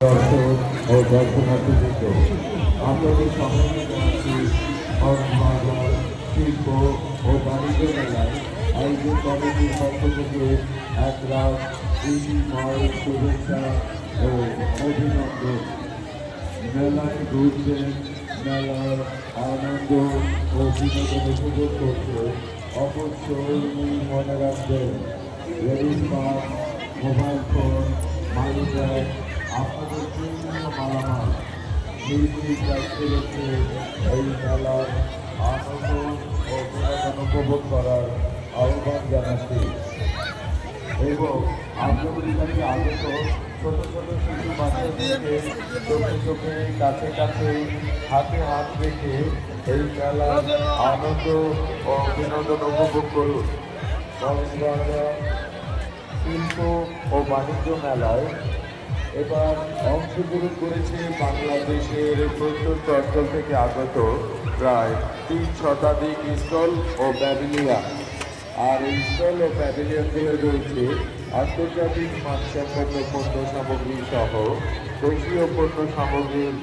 ও দর্শনার্থীবৃন্দ আপনাদের সকলকে ও বাণিজ্য মেলায় আয়োজন কমিটির পক্ষ থেকে এক রাত ময় শুভেচ্ছা ও অবশ্যই মনে রাখবেন ladies park mobile phone money আপনাদের প্রয়োজনীয় মালামাল দায়িত্বে রেখে এই মেলার আনন্দ ও উপভোগ করার আহ্বান জানাচ্ছি এবং কাছে আগত ছোট ছোট শিশু বাচ্চাদেরকে চোখে চোখে কাছে কাছে হাতে হাত রেখে এই মেলার আনন্দ ও বিনোদন উপভোগ করুন। কক্সবাজার শিল্প ও বাণিজ্য মেলায় এবার অংশগ্রহণ করেছে বাংলাদেশের প্রত্যন্ত অঞ্চল থেকে আগত প্রায় তিন শতাধিক স্টল ও প্যাভিলিয়ন। আর এই স্টল ও প্যাভিলিয়নগুলো রয়েছে আন্তর্জাতিক মানসম্পন্ন পণ্য সামগ্রী সহ দেশীয় পণ্য সামগ্রীর